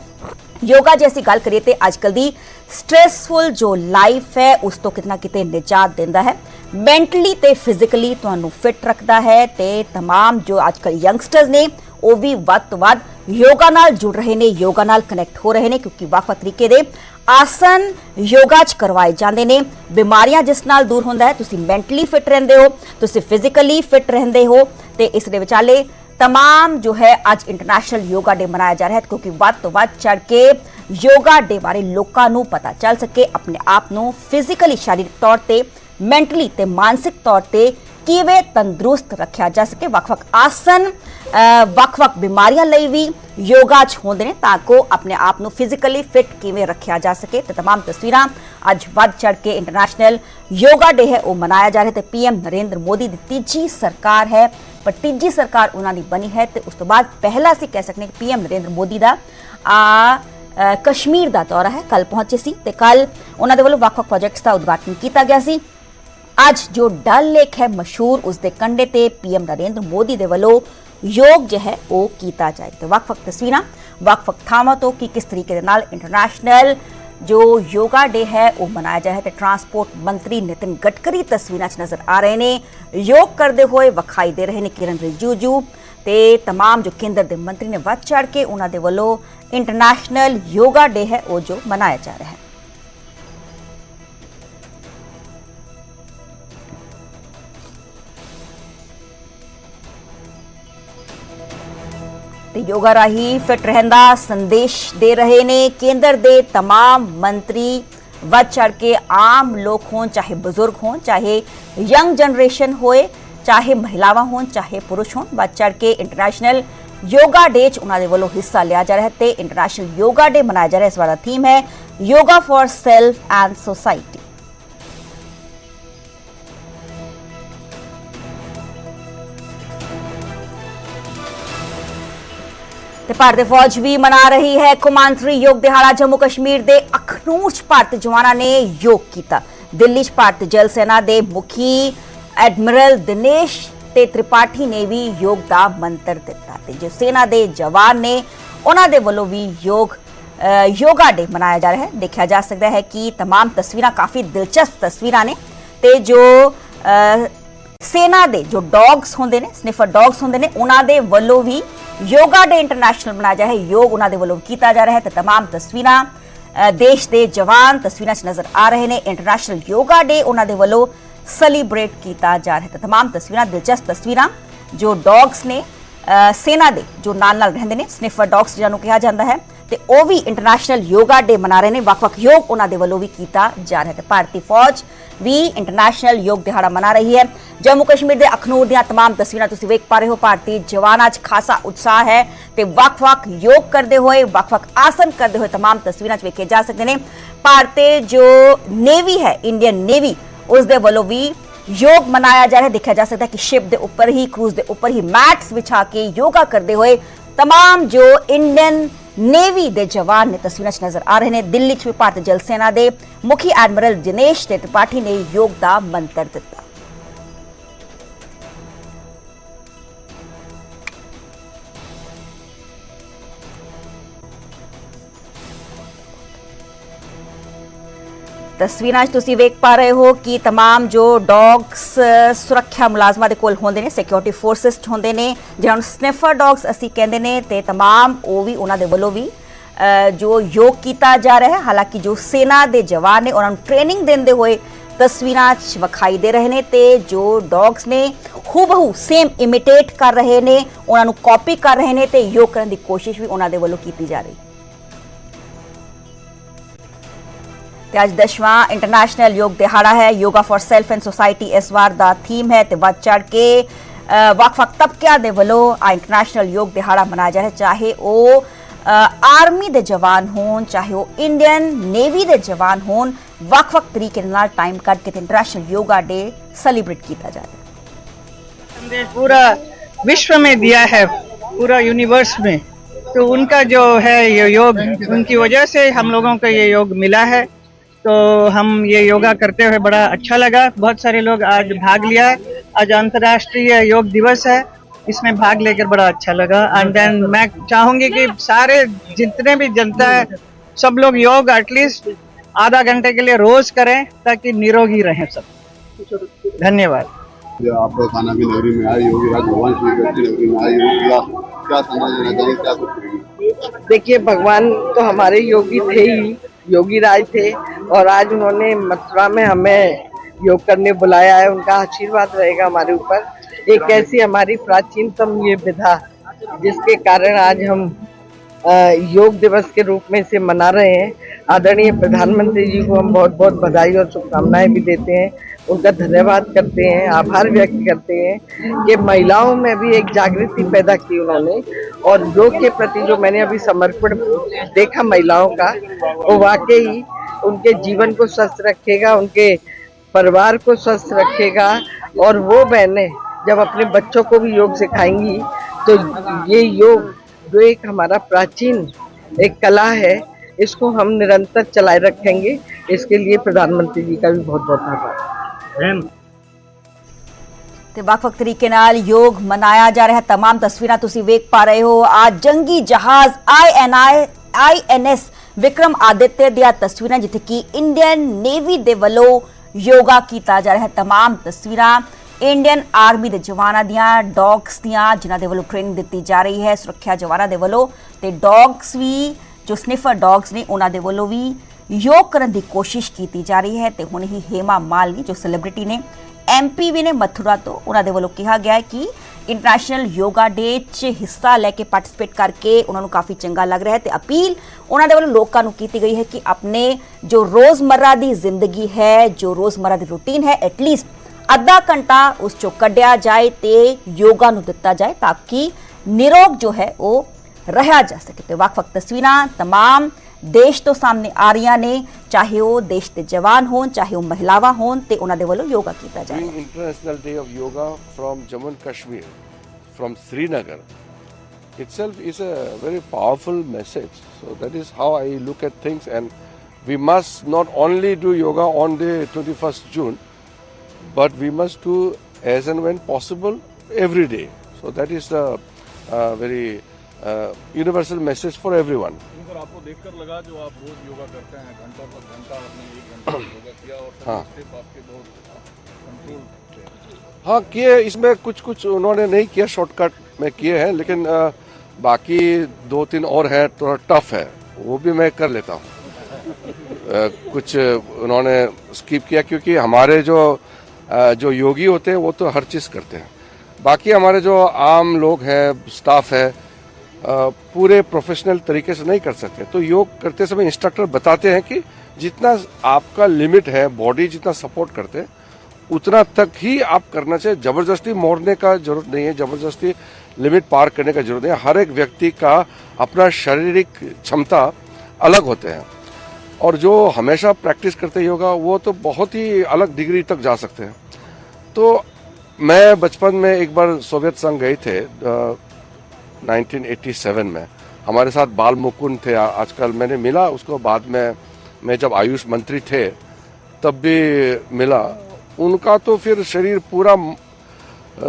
ਯੋਗਾ ਜੇ ਅਸੀਂ ਗੱਲ ਕਰੀਏ ਤੇ ਅੱਜਕੱਲ ਦੀ ਸਟ੍ਰੈਸਫੁਲ ਜੋ ਲਾਈਫ ਹੈ ਉਸ ਤੋਂ ਕਿਤਨਾ ਕਿਤੇ ਨਿਜਾਤ ਦਿੰਦਾ ਹੈ ਮੈਂਟਲੀ ਤੇ ਫਿਜ਼ੀਕਲੀ ਤੁਹਾਨੂੰ ਫਿਟ ਰੱਖਦਾ ਹੈ ਤੇ तमाम ਜੋ ਅੱਜਕੱਲ ਯੰਗਸਟਰਸ ਨੇ ਉਹ ਵੀ ਵੱਧ ਤੋਂ ਵੱਧ ਯੋਗਾ ਨਾਲ ਜੁੜ ਰਹੇ ਨੇ ਯੋਗਾ ਨਾਲ ਕਨੈਕਟ ਹੋ ਰਹੇ ਨੇ ਕਿਉਂਕਿ ਵੱਖ-ਵੱਖ ਤਰੀਕੇ ਦੇ ਆਸਨ ਯੋਗਾ ਚ ਕਰਵਾਏ ਜਾਂਦੇ ਨੇ ਬਿਮਾਰੀਆਂ ਜਿਸ ਨਾਲ ਦੂਰ ਹੁੰਦਾ ਹੈ ਤੁਸੀਂ ਮੈਂਟਲੀ ਫਿਟ ਰਹਿੰਦੇ ਹੋ ਤੁਸੀਂ ਫਿਜ਼ੀਕਲੀ ਫਿਟ ਰਹਿੰਦੇ ਹੋ ਤੇ ਇਸ ਦੇ ਵਿਚਾਲੇ तमाम ਜੋ ਹੈ ਅੱਜ ਇੰਟਰਨੈਸ਼ਨਲ ਯੋਗਾ ਡੇ ਮਨਾਇਆ ਜਾ ਰਿਹਾ ਹੈ ਕਿਉਂਕਿ ਵੱਧ ਤੋਂ ਵੱਧ ਚੜ ਕੇ ਯੋਗਾ ਡੇ ਬਾਰੇ ਲੋਕਾਂ ਨੂੰ ਪਤਾ ਚੱਲ ਸਕੇ ਆਪਣੇ ਆਪ ਨੂੰ ਫਿਜ਼ੀਕਲੀ ਸ਼ਾਰੀਰਿਕ ਤੌਰ ਤੇ ਮੈਂਟਲੀ ਤੇ ਮਾਨਸਿਕ ਤੌਰ ਤੇ ਕਿਵੇਂ ਤੰਦਰੁਸਤ ਰੱਖਿਆ ਜਾ ਸਕੇ ਵੱਖ-ਵੱਖ ਆਸਨ ਅ, ਵੱਖ-ਵੱਖ ਬਿਮਾਰੀਆਂ ਲਈ ਵੀ ਯੋਗਾ ਚ ਹੁੰਦੇ ਨੇ ਤਾਂ ਕੋ ਆਪਣੇ ਆਪ ਨੂੰ ਫਿਜ਼ੀਕਲੀ ਫਿਟ ਕਿਵੇਂ ਰੱਖਿਆ ਜਾ ਸਕੇ ਤੇ तमाम ਤਸਵੀਰਾਂ ਅੱਜ ਵੱਧ ਚੜ ਕੇ ਇੰਟਰਨੈਸ਼ਨਲ ਯੋਗਾ ਡੇ ਹੈ ਉਹ ਮਨਾਇਆ ਜਾ ਰਿਹਾ ਤੇ ਪੀਐਮ ਨਰਿੰਦਰ ਮੋਦੀ ਦੀ ਤੀਜੀ ਸਰਕਾਰ ਹੈ ਪਰ ਤੀਜੀ ਸਰਕਾਰ ਉਹਨਾਂ ਦੀ ਬਣੀ ਹੈ ਤੇ ਉਸ ਤੋਂ ਬਾਅਦ ਪਹਿਲਾ ਅਸੀਂ ਕਹਿ ਸਕਦੇ ਹਾਂ ਕਿ ਪੀਐਮ ਨਰਿੰਦਰ ਮੋਦੀ ਦਾ ਆ ਕਸ਼ਮੀਰ ਦਾ ਦੌਰਾ ਹੈ। ਕੱਲ ਪਹੁੰਚੇ ਸੀ ਤੇ ਕੱਲ ਉਹਨਾਂ ਦੇ ਵੱਲੋਂ ਵੱਖ-ਵੱਖ ਪ੍ਰੋਜੈਕਟਸ ਦਾ ਉਦਘਾਟਨ ਕੀਤਾ ਗਿਆ ਸੀ। ਅੱਜ ਜੋ ਡਲ ਲੇਕ ਹੈ ਮਸ਼ਹੂਰ, ਉਸ ਦੇ ਕੰਢੇ ਤੇ ਪੀਐਮ ਨਰਿੰਦਰ ਮੋਦੀ ਦੇ ਵੱਲੋਂ ਯੋਗ ਜੋ ਹੈ, ਉਹ ਕੀਤਾ ਜਾਏ। ਤੇ ਵੱਖ-ਵੱਖ ਤਸਵੀਰਾਂ, ਵੱਖ-ਵੱਖ ਥਾਵਾਂ ਤੋਂ ਕਿ ਕਿਸ ਤਰੀਕੇ ਦੇ ਨਾਲ ਇੰਟਰਨੈਸ਼ਨਲ ਜੋ ਯੋਗਾ ਡੇ ਹੈ ਉਹ ਮਨਾਇਆ ਜਾ ਹੈ ਤੇ ਟਰਾਂਸਪੋਰਟ ਮੰਤਰੀ ਨਿਤਿਨ ਗਡਕਰੀ ਤਸਵੀਰਾਂ 'ਚ ਨਜ਼ਰ ਆ ਰਹੇ ਨੇ ਯੋਗ ਕਰਦੇ ਹੋਏ ਵਿਖਾਈ ਦੇ ਰਹੇ ਨੇ ਕਿਰਨ ਰਿਜੀਜੂ ਤੇ तमाम ਜੋ ਕੇਂਦਰ ਦੇ ਮੰਤਰੀ ਨੇ ਵੱਧ ਚੜ ਕੇ ਉਹਨਾਂ ਦੇ ਵੱਲੋਂ ਇੰਟਰਨੈਸ਼ਨਲ ਯੋਗਾ ਡੇ ਹੈ ਉਹ ਜੋ ਮਨਾਇਆ ਜਾ ਰਿਹਾ ਹੈ योगा राही फिट रहा संदेश दे रहे ने। केंद्र दे तमाम मंत्री बढ़ चढ़ के आम लोग हों, चाहे बुज़ुर्ग हों, चाहे यंग जनरेशन हो चाहे महिलावां हों, चाहे पुरुष हों बढ़ चढ़ के इंटरनेशनल योगा डे च उन्होंने वालों हिस्सा लिया जा रहा है इंटरनेशनल योगा डे मनाया जा रहा है, इस बार थीम है yoga for self and society. ਭਾਰਤੀ ਫੌਜ ਵੀ ਮਨਾ ਰਹੀ ਹੈ ਕੌਮਾਂਤਰੀ ਯੋਗ ਦਿਹਾੜਾ ਜੰਮੂ ਕਸ਼ਮੀਰ ਦੇ ਅਖਨੂਰ 'ਚ ਭਾਰਤੀ ਜਵਾਨਾਂ ਨੇ ਯੋਗ ਕੀਤਾ ਦਿੱਲੀ 'ਚ ਭਾਰਤੀ ਜਲ ਸੈਨਾ ਦੇ ਮੁਖੀ ਐਡਮਿਰਲ ਦਿਨੇਸ਼ ਤੇ ਤ੍ਰਿਪਾਠੀ ਨੇ ਵੀ ਯੋਗ ਦਾ ਮੰਤਰ ਦਿੱਤਾ ਤੇ ਜੋ ਸੈਨਾ ਦੇ ਜਵਾਨ ਨੇ ਉਹਨਾਂ ਦੇ ਵੱਲੋਂ ਵੀ ਯੋਗ ਅ, ਯੋਗਾ ਡੇ ਮਨਾਇਆ ਜਾ ਰਿਹਾ ਹੈ ਦੇਖਿਆ ਜਾ ਸਕਦਾ ਹੈ ਕਿ तमाम ਤਸਵੀਰਾਂ ਕਾਫੀ ਦਿਲਚਸਪ ਤਸਵੀਰਾਂ ਨੇ ਤੇ ਜੋ ਅ, ਸੇਨਾ ਦੇ ਜੋ ਡੌਗਸ ਹੁੰਦੇ ਨੇ ਸਨਿਫਰ ਡੌਗਸ ਹੁੰਦੇ ਨੇ ਉਹਨਾਂ ਦੇ ਵੱਲੋਂ ਵੀ ਯੋਗਾ ਡੇ ਇੰਟਰਨੈਸ਼ਨਲ ਮਨਾਇਆ ਜਾ ਰਿਹਾ ਹੈ ਯੋਗ ਉਹਨਾਂ ਦੇ ਵੱਲੋਂ ਕੀਤਾ ਜਾ ਰਿਹਾ ਹੈ ਤੇ तमाम ਤਸਵੀਰਾਂ ਅ, ਦੇਸ਼ ਦੇ ਜਵਾਨ ਤਸਵੀਰਾਂ 'ਚ ਨਜ਼ਰ ਆ ਰਹੇ ਨੇ ਇੰਟਰਨੈਸ਼ਨਲ ਯੋਗਾ ਡੇ ਉਹਨਾਂ ਦੇ ਵੱਲੋਂ ਸੈਲੀਬ੍ਰੇਟ ਕੀਤਾ ਜਾ ਰਿਹਾ ਹੈ ਤੇ तमाम ਤਸਵੀਰਾਂ ਦਿਲਚਸਪ ਤਸਵੀਰਾਂ ਜੋ ਡੌਗਸ ਨੇ ਅ, ਸੈਨਾ ਦੇ ਜੋ ਨਾਲ ਨਾਲ ਰਹਿੰਦੇ ਨੇ ਸਨਿਫਰ ਡੌਗਸ ਜਿਹਨਾਂ ਨੂੰ ਕਿਹਾ ਜਾਂਦਾ ਹੈ ਤੇ ਉਹ ਵੀ ਇੰਟਰਨੈਸ਼ਨਲ ਯੋਗਾ ਡੇ ਮਨਾ ਰਹੇ ਨੇ ਵੱਖ-ਵੱਖ ਯੋਗ ਉਹਨਾਂ ਦੇ ਵੱਲੋਂ ਵੀ ਕੀਤਾ ਜਾ ਰਿਹਾ ਹੈ ਤੇ ਭਾਰਤੀ ਫੌਜ ਵੀ ਇੰਟਰਨੈਸ਼ਨਲ ਯੋਗ ਦਿਹਾੜਾ ਮਨਾ ਰਹੀ ਹੈ ਜੰਮੂ ਕਸ਼ਮੀਰ ਦੇ ਅਖਨੂਰ ਦੀਆਂ तमाम ਤਸਵੀਰਾਂ ਤੁਸੀਂ ਵੇਖ ਪਾ ਰਹੇ ਹੋ ਭਾਰਤੀ ਜਵਾਨਾਂ 'ਚ ਖਾਸਾ ਉਤਸ਼ਾਹ ਹੈ ਤੇ ਵੱਖ-ਵੱਖ ਯੋਗ ਕਰਦੇ ਹੋਏ ਵੱਖ-ਵੱਖ ਆਸਨ ਕਰਦੇ ਹੋਏ तमाम ਤਸਵੀਰਾਂ 'ਚ ਵੇਖੇ ਜਾ ਸਕਦੇ ਨੇ ਭਾਰਤੀ ਜੋ ਨੇਵੀ ਹੈ ਇੰਡੀਅਨ ਨੇਵੀ ਉਸ ਦੇ ਵੱਲੋਂ ਵੀ ਯੋਗ ਮਨਾਇਆ ਜਾ ਰਿਹਾ ਹੈ। ਦੇਖਿਆ ਜਾ ਸਕਦਾ ਹੈ ਕਿ ਸ਼ਿਪ ਦੇ ਉੱਪਰ ਹੀ ਕਰੂਜ਼ ਦੇ ਉੱਪਰ ਹੀ ਮੈਟਸ ਵਿਛਾ ਕੇ ਯੋਗਾ ਕਰਦੇ ਹੋਏ तमाम ਜੋ ਇੰਡੀਅਨ ਨੇਵੀ ਦੇ ਜਵਾਨ ਨੇ ਤਸਵੀਰਾਂ 'ਚ ਨਜ਼ਰ ਆ ਰਹੇ ਨੇ। ਦਿੱਲੀ 'ਚ ਵੀ ਭਾਰਤੀ ਜਲ ਸੈਨਾ ਦੇ ਮੁਖੀ ਐਡਮਿਰਲ ਦਿਨੇਸ਼ ਤ੍ਰਿਪਾਠੀ ਨੇ ਯੋਗ ਦਾ ਮੰਤਰ ਦਿੱਤਾ। ਤਸਵੀਰਾਂ 'ਚ ਤੁਸੀਂ ਵੇਖ ਪਾ ਰਹੇ ਹੋ ਕਿ तमाम ਜੋ ਡੌਗਸ ਸੁਰੱਖਿਆ ਮੁਲਾਜ਼ਮਾਂ ਦੇ ਕੋਲ ਹੁੰਦੇ ਨੇ ਸਿਕਿਉਰਿਟੀ ਫੋਰਸਸ 'ਚ ਹੁੰਦੇ ਨੇ ਜਿਹਨਾਂ ਨੂੰ ਸਨਿਫਰ ਡੌਗਸ ਅਸੀਂ ਕਹਿੰਦੇ ਨੇ ਤੇ तमाम ਉਹ ਵੀ ਉਹਨਾਂ ਦੇ ਵੱਲੋਂ ਵੀ ਅ, ਜੋ ਯੋਗ ਕੀਤਾ ਜਾ ਰਿਹਾ ਹੈ ਹਾਲਾਂਕਿ ਜੋ ਸੈਨਾ ਦੇ ਜਵਾਨ ਨੇ ਉਹਨਾਂ ਨੂੰ ਟ੍ਰੇਨਿੰਗ ਦਿੰਦੇ ਹੋਏ ਤਸਵੀਰਾਂ 'ਚ ਵਿਖਾਈ ਦੇ ਰਹੇ ਨੇ ਤੇ ਜੋ ਡੌਗਸ ਨੇ ਹੂਬਹੂ ਸੇਮ ਇਮੀਟੇਟ ਕਰ ਰਹੇ ਨੇ ਉਹਨਾਂ ਨੂੰ ਕਾਪੀ ਕਰ ਰਹੇ ਨੇ ਤੇ ਯੋਗ ਕਰਨ ਦੀ ਕੋਸ਼ਿਸ਼ ਵੀ ਉਹਨਾਂ ਦੇ ਵੱਲੋਂ ਕੀਤੀ ਜਾ ਰਹੀ ਹੈ ਤੇ ਅੱਜ 10ਵਾਂ ਇੰਟਰਨੈਸ਼ਨਲ ਯੋਗ ਦਿਹਾੜਾ ਹੈ। Yoga for self and society ਇਸ ਵਾਰ ਦਾ ਥੀਮ ਹੈ ਤੇ ਵੱਧ ਚੜ ਕੇ ਵਕਫ ਤਬਕਿਆਂ ਦੇ ਵੱਲੋਂ ਆ ਇੰਟਰਨੈਸ਼ਨਲ ਯੋਗ ਦਿਹਾੜਾ ਮਨਾਇਆ ਜਾ ਰਿਹਾ। ਚਾਹੇ ਉਹ ਆਰਮੀ ਦੇ ਜਵਾਨ ਹੋਣ, ਚਾਹੇ ਉਹ ਇੰਡੀਅਨ ਨੇਵੀ ਦੇ ਜਵਾਨ ਹੋਣ, ਵੱਖ-ਵੱਖ ਤਰੀਕੇ ਨਾਲ ਟਾਈਮ ਕੱਢ ਕੇ ਇੰਟਰਨੈਸ਼ਨਲ ਯੋਗਾ ਡੇ सेलिब्रेट ਕੀਤਾ ਜਾ ਰਿਹਾ। है संदेश पूरा विश्व में दिया है, पूरा यूनिवर्स में। तो उनका जो है ये योग, उनकी वजह से हम लोगों को ये योग मिला है। तो हम ये योगा करते हुए बड़ा अच्छा लगा। बहुत सारे लोग आज भाग लिया। आज अंतर्राष्ट्रीय योग दिवस है। इसमें भाग लेकर बड़ा अच्छा लगा। एंड देन मैं चाहूँगी कि सारे जितने भी जनता है सब लोग योग एटलीस्ट आधा घंटे के लिए रोज करें ताकि निरोगी रहें सब। धन्यवाद। जो खाना की नगरी में आई होगी आज भगवान श्री कृष्ण नगरी में आई होगी क्या क्या समझ लेना चाहिए क्या कुछ? देखिए भगवान तो हमारे योगी थे ही। योगी राज थे और आज उन्होंने मथुरा में हमें योग करने बुलाया है। उनका आशीर्वाद रहेगा हमारे ऊपर। एक ऐसी हमारी प्राचीनतम ये विधा, जिसके कारण आज हम योग दिवस के रूप में इसे मना रहे हैं। आदरणीय प्रधानमंत्री जी को हम बहुत बहुत बधाई और शुभकामनाएँ भी देते हैं। उनका धन्यवाद करते हैं, आभार व्यक्त करते हैं कि महिलाओं में भी एक जागृति पैदा की उन्होंने और योग के प्रति जो मैंने अभी समर्पण देखा महिलाओं का, वो वाकई उनके जीवन को स्वस्थ रखेगा, उनके परिवार को स्वस्थ रखेगा और वो बहनें जब अपने बच्चों को भी योग सिखाएँगी तो ये योग जो एक हमारा प्राचीन एक कला है, इसको हम निरंतर चलाए रखेंगे। इसके लिए प्रधानमंत्री जी का भी बहुत बहुत आभार। ਤੇ ਵੱਖ-ਵੱਖ ਤਰੀਕੇ ਨਾਲ ਯੋਗ ਮਨਾਇਆ ਜਾ ਰਿਹਾ ਹੈ तमाम ਤਸਵੀਰਾਂ ਤੁਸੀਂ ਵੇਖ ਪਾ ਰਹੇ ਹੋ ਆ ਜੰਗੀ ਜਹਾਜ਼ ਆਈਐਨਆਈ ਆਈਐਨਐਸ ਵਿਕਰਮ ਆਦਿਤਯ ਦੀਆਂ ਤਸਵੀਰਾਂ ਜਿੱਥੇ ਕਿ ਇੰਡੀਅਨ ਨੇਵੀ ਦੇ ਵੱਲੋਂ ਯੋਗਾ ਕੀਤਾ ਜਾ ਰਿਹਾ ਹੈ तमाम ਤਸਵੀਰਾਂ ਇੰਡੀਅਨ ਆਰਮੀ ਦੇ ਜਵਾਨਾਂ ਦੀਆਂ ਡੌਗਸ ਦੀਆਂ ਜਿਨ੍ਹਾਂ ਦੇ ਵੱਲੋਂ ਟ੍ਰੇਨਿੰਗ ਦਿੱਤੀ ਜਾ ਰਹੀ ਹੈ ਸੁਰੱਖਿਆ ਜਵਾਨਾਂ ਦੇ ਵੱਲੋਂ ਤੇ ਡੌਗਸ ਵੀ ਜੋ ਸਨਿਫਰ ਡੌਗਸ ਨੇ ਉਹਨਾਂ ਦੇ ਵੱਲੋਂ ਵੀ ਯੋਗ ਕਰਨ ਦੀ ਕੋਸ਼ਿਸ਼ ਕੀਤੀ ਜਾ ਰਹੀ ਹੈ ਤੇ ਹੁਣ ਹੀ ਹੇਮਾ ਮਾਲਨੀ ਜੋ ਸੈਲੀਬ੍ਰਿਟੀ ਨੇ ਐਮਪੀ ਵੀ ਨੇ ਮਥੁਰਾ ਤੋਂ ਉਹਨਾਂ ਦੇ ਵੱਲੋਂ ਕਿਹਾ ਗਿਆ ਹੈ ਕਿ ਇੰਟਰਨੈਸ਼ਨਲ ਯੋਗਾ ਡੇ 'ਚ ਹਿੱਸਾ ਲੈ ਕੇ ਪਾਰਟਿਸਿਪੇਟ ਕਰਕੇ ਉਹਨਾਂ ਨੂੰ ਕਾਫੀ ਚੰਗਾ ਲੱਗ ਰਿਹਾ ਹੈ ਤੇ ਅਪੀਲ ਉਹਨਾਂ ਦੇ ਵੱਲੋਂ ਲੋਕਾਂ ਨੂੰ ਕੀਤੀ ਗਈ ਹੈ ਕਿ ਆਪਣੇ ਜੋ ਰੋਜ਼ਮਰਰਾ ਦੀ ਜ਼ਿੰਦਗੀ ਹੈ ਜੋ ਰੋਜ਼ਮਰਰਾ ਦੀ ਰੁਟੀਨ ਹੈ ਐਟਲੀਸਟ ਅੱਧਾ ਘੰਟਾ ਉਸ ਚੋਂ ਕੱਢਿਆ ਜਾਏ ਤੇ ਯੋਗਾ ਨੂੰ ਦਿੱਤਾ ਜਾਏ ਤਾਂ ਕਿ ਨਿਰੋਗ ਜੋ ਹੈ ਉਹ ਰਹਾ ਜਾ ਸਕੇ ਤੇ ਵੱਖ-ਵੱਖ ਤਸਵੀਰਾਂ तमाम ਦੇਸ਼ ਤੋਂ ਸਾਹਮਣੇ ਆ ਰਹੀਆਂ ਨੇ ਚਾਹੇ ਉਹ ਦੇਸ਼ ਦੇ ਜਵਾਨ ਹੋਣ ਚਾਹੇ ਉਹ ਮਹਿਲਾਵਾਂ ਹੋਣ ਤੇ ਉਹਨਾਂ ਦੇ ਵੱਲੋਂ ਯੋਗਾ ਕੀਤਾ ਜਾ ਰਿਹਾ ਹੈ doing International Day of Yoga from Jammu and Kashmir, from Srinagar, itself is a very powerful message. So that is how I look at things, and we must not only do yoga on the 21st June, but we must do as and when possible every day. So that is a, a very uh, message for everyone आपको देखकर लगा जो आप रोज योगा करते हैं घंटा पर घंटा आपने एक घंटा योगा किया और हाँ। आपके बहुत हाँ किए इसमें कुछ कुछ उन्होंने नहीं किया शॉर्टकट में किए हैं लेकिन अ, बाकी दो तीन और हैं थोड़ा टफ है वो भी मैं कर लेता हूँ। <laughs> कुछ उन्होंने स्किप किया क्योंकि हमारे जो अ, जो योगी होते हैं वो तो हर चीज़ करते हैं। बाकी हमारे जो आम लोग हैं स्टाफ है पूरे प्रोफेशनल तरीके से नहीं कर सकते। तो योग करते समय इंस्ट्रक्टर बताते हैं कि जितना आपका लिमिट है बॉडी जितना सपोर्ट करते, उतना तक ही आप करना चाहिए। ज़बरदस्ती मोड़ने का ज़रूरत नहीं है, ज़बरदस्ती लिमिट पार करने का ज़रूरत नहीं है। हर एक व्यक्ति का अपना शारीरिक क्षमता अलग होते हैं। और जो हमेशा प्रैक्टिस करते योगा, वो तो बहुत ही अलग डिग्री तक जा सकते हैं। तो मैं बचपन में एक बार सोवियत संघ गए थे 1987 में। हमारे साथ बाल मुकुंद थे आजकल मैंने मिला उसको बाद में मैं जब आयुष मंत्री थे तब भी मिला। उनका तो फिर शरीर पूरा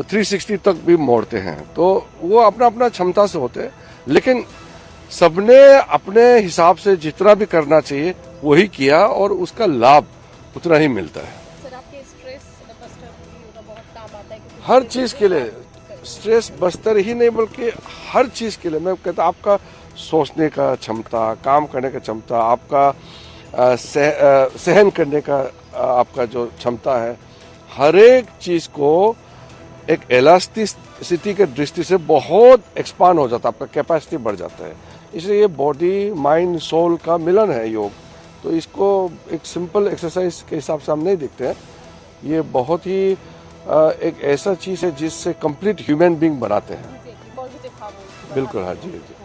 थ्री सिक्सटी तक भी मोड़ते हैं। तो वो अपना अपना क्षमता से होते हैं लेकिन सबने अपने हिसाब से जितना भी करना चाहिए वही किया और उसका लाभ उतना ही मिलता है। हर चीज़ के लिए स्ट्रेस बस्तर ही नहीं बल्कि हर चीज़ के लिए। मैं कहता आपका सोचने का क्षमता काम करने का क्षमता आपका सह, सहन करने का आपका जो क्षमता है हर एक चीज़ को एक इलास्टिसिटी के दृष्टि से बहुत एक्सपांड हो जाता है आपका कैपेसिटी बढ़ जाता है। इसलिए ये बॉडी माइंड सोल का मिलन है योग। तो इसको एक सिंपल एक्सरसाइज के हिसाब से हम नहीं देखते हैं। ये बहुत ही एक ऐसा चीज है जिससे कंप्लीट ह्यूमन बींग बनाते हैं बिल्कुल हाँ जी जी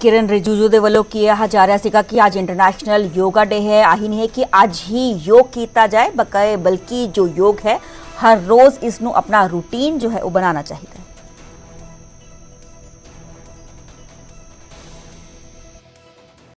ਕਿਰਨ ਰਿਜੂਜੂ ਦੇ ਵੱਲੋਂ ਕਿਹਾ ਜਾ ਰਿਹਾ ਸੀਗਾ ਕਿ ਅੱਜ ਇੰਟਰਨੈਸ਼ਨਲ ਯੋਗਾ ਡੇ ਹੈ ਆਹੀ ਨਹੀਂ ਹੈ ਕਿ ਅੱਜ ਹੀ ਯੋਗ ਕੀਤਾ ਜਾਏ ਬਕਾਏ ਬਲਕਿ ਜੋ ਯੋਗ ਹੈ ਹਰ ਰੋਜ਼ ਇਸ ਨੂੰ ਆਪਣਾ ਰੂਟੀਨ ਜੋ ਹੈ ਉਹ ਬਣਾਉਣਾ ਚਾਹੀਦਾ ਹੈ